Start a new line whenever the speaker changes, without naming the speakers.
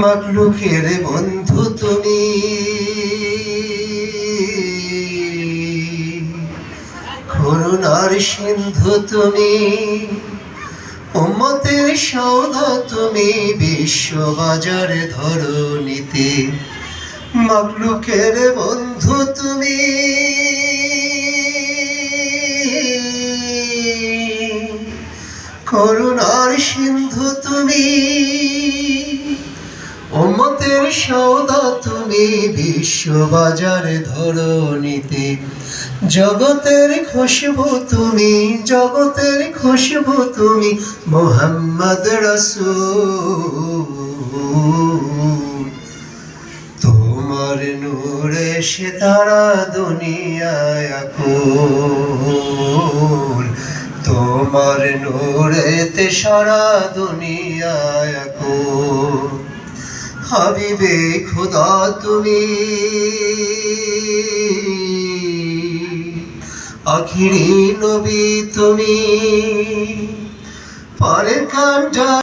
মাকলুকের বন্ধু তুমি। করুণার সিন্ধু তুমি। উম্মতের সৌধ তুমি বিশ্ববাজারে ধরণীতে। মাকলুকের বন্ধু তুমি। করুণার সিন্ধু তুমি। উম্মতের সৌদা তুমি বিশ্ববাজারে ধরণীতে। জগতের খুশবু তুমি, জগতের খুশবু তুমি, মোহাম্মদ রসূল। তোমার নূরে সে তারা দুনিয়ায় আকুল। তোমার নূরেতে সারা দুনিয়ায় আকুল। হাবিবে খুদা তুমি। আখিরি নবী তুমি। পরের কান